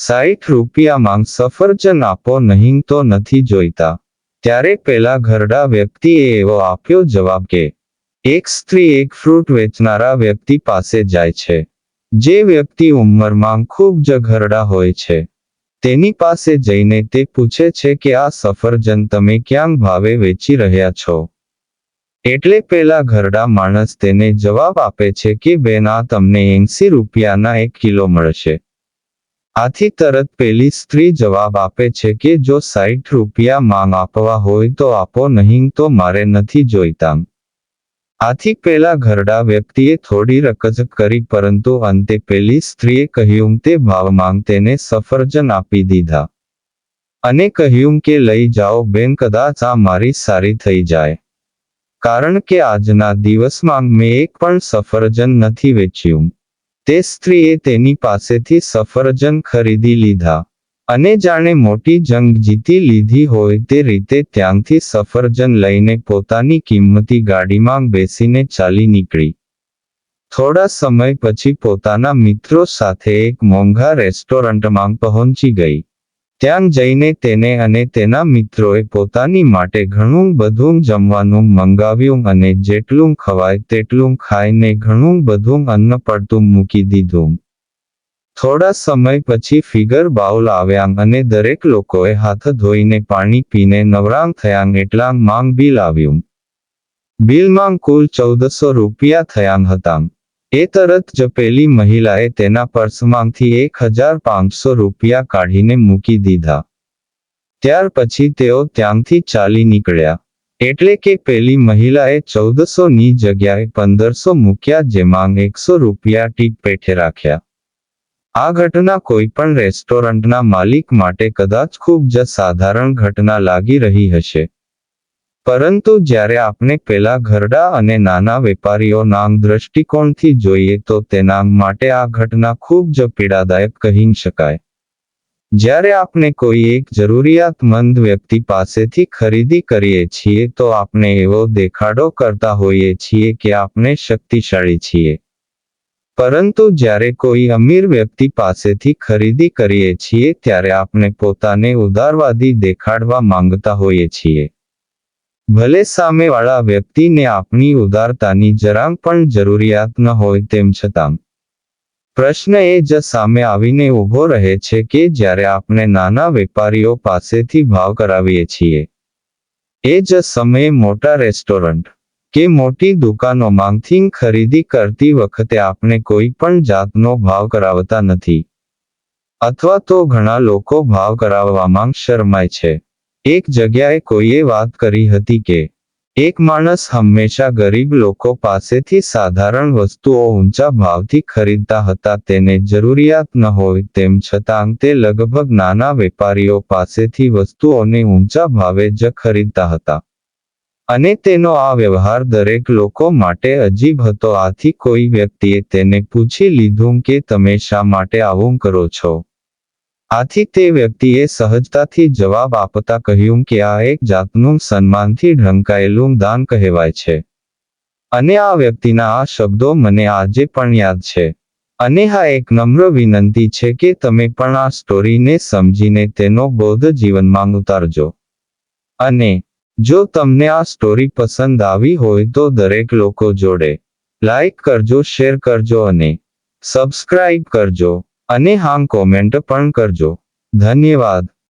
સાઠ રૂપિયામાં સફરજન આપો નહીં તો નથી જોઈતા. ત્યારે પેલા ઘરડા વ્યક્તિએ એવો આપ્યો જવાબ કે, એક સ્ત્રી એક ફ્રૂટ વેચનારા વ્યક્તિ પાસે જાય છે. જે વ્યક્તિ ઉંમરમાં ખૂબ જ ઘરડા હોય છે. તેની પાસે જઈને તે પૂછે છે કે આ સફરજન તમે ક્યાં ભાવે વેચી રહ્યા છો? એટલે પેલા ઘરડા માણસ તેને જવાબ આપે છે કે, બેન તમને એંસી રૂપિયાના એક કિલો મળશે. આથી તરત પેલી સ્ત્રી જવાબ આપે છે કે જો સાઠ રૂપિયા માંગ આપવા હોય તો આપો, નહીં તો મારે નથી જોઈતા. આથી પેલા ઘરડા વ્યક્તિએ થોડી રકજ કરી, પરંતુ અંતે પેલી સ્ત્રીએ કહ્યું તે ભાવમાં તેને સફરજન આપી દીધા. અને કહ્યું કે, લઈ જાઓ, બેન, કદાચ આ મારી સારી થઈ જાય. કારણ કે આજના દિવસમાં મેં એક પણ સફરજન નથી વેચ્યું. તે સ્ત્રીએ તેની પાસેથી સફરજન ખરીદી લીધા અને જાણે મોટી જંગ જીતી લીધી હોય તે રીતે ત્યાંથી સફરજન લઈને પોતાની કિંમતી ગાડીમાં બેસીને ચાલી નીકળી. થોડા સમય પછી પોતાના મિત્રો સાથે એક મોંઘા રેસ્ટોરન્ટમાં પહોંચી ગઈ. ત્યાં જઈને તેને અને તેના મિત્રોએ પોતાની માટે ઘણું બધું જમવાનું મંગાવ્યું અને જેટલું ખવાય તેટલું ખાઈને ઘણું બધું અન્ન પડતું મૂકી દીધું. થોડા સમય પછી ફિગર બાઉલ આવ્યા અને દરેક લોકોએ હાથ ધોઈને પાણી પીને નવરાંગ થયા એટલાં માંગ બિલ આવ્યું. બિલમાં કુલ ચૌદસો રૂપિયા થયા હતા. એ તરત જ પેલી મહિલાએ તેના પર્સમાંથી એક હજાર પાંચસો રૂપિયા કાઢીને મૂકી દીધા. ત્યાર પછી તેઓ ત્યાંથી ચાલી નીકળ્યા. એટલે કે પેલી મહિલાએ ચૌદસો ની જગ્યાએ પંદરસો મૂક્યા જેમાં એકસો રૂપિયા ટીપ પેઠે રાખ્યા. આ ઘટના કોઈ પણ રેસ્ટોરન્ટના માલિક માટે કદાચ ખૂબ જ સાધારણ ઘટના લાગી રહી હશે. પરંતુ જ્યારે આપણે પેલા ઘરડા અને નાના વેપારીઓના દ્રષ્ટિકોણથી જોઈએ તો તેના માટે આ ઘટના ખૂબ જ પીડાદાયક કહી શકાય. જ્યારે આપણે કોઈ એક જરૂરિયાતમંદ વ્યક્તિ પાસેથી ખરીદી કરીએ છીએ તો આપણે એવો દેખાડો કરતા હોઈએ છીએ કે આપણે શક્તિશાળી છીએ. પરંતુ જ્યારે કોઈ અમીર વ્યક્તિ પાસેથી ખરીદી કરીએ છીએ ત્યારે આપણે પોતાને ઉદારવાદી દેખાડવા માંગતા હોઈએ છીએ. ભલે સામેવાળા વ્યક્તિને આપણી ઉદારતાની જરાક પણ જરૂરિયાત ન હોય તેમ છતાં. પ્રશ્ન એ જ સામે આવીને ઊભો રહે છે કે જ્યારે આપણે નાના વેપારીઓ પાસેથી ભાવ કરાવીએ છીએ. એ જ સમયે મોટા રેસ્ટોરન્ટ કે મોટી દુકાનોમાંથી ખરીદી કરતી વખતે આપણે કોઈ પણ જાતનો ભાવ કરાવતા નથી. અથવા તો ઘણા લોકો ભાવ કરાવવામાં શરમાય છે. એક જગ્યાએ કોઈએ વાત કરી હતી કે, એક માણસ હંમેશા ગરીબ લોકો પાસેથી સાધારણ વસ્તુઓ ઊંચા ભાવથી ખરીદતા હતા, તેને જરૂરિયાત ન હોય તેમ છતાં તે લગભગ નાના વેપારીઓ પાસેથી વસ્તુઓને ઊંચા ભાવે જ ખરીદતા હતા. અને તેનો આ વ્યવહાર દરેક લોકો માટે અજીબ હતો. આથી કોઈ વ્યક્તિએ તેને પૂછી લીધું કે, તમે શા માટે આવું કરો છો? આથી તે વ્યક્તિએ સહજતાથી જવાબ આપતા કહ્યું કે આ એક જાતનું સન્માનથી ઢંકાયેલું દાન કહેવાય છે. અને આ વ્યક્તિના આ શબ્દો મને આજે પણ યાદ છે. અને હા, એક નમ્ર વિનંતી છે કે તમે પણ આ સ્ટોરીને સમજીને તેનો બોધ જીવનમાં ઉતારજો. અને જો તમને આ સ્ટોરી પસંદ આવી હોય તો દરેક લોકો જોડે લાઈક કરજો, શેર કરજો અને સબસ્ક્રાઇબ કરજો. અને હા કોમેન્ટ પણ કરજો. ધન્યવાદ.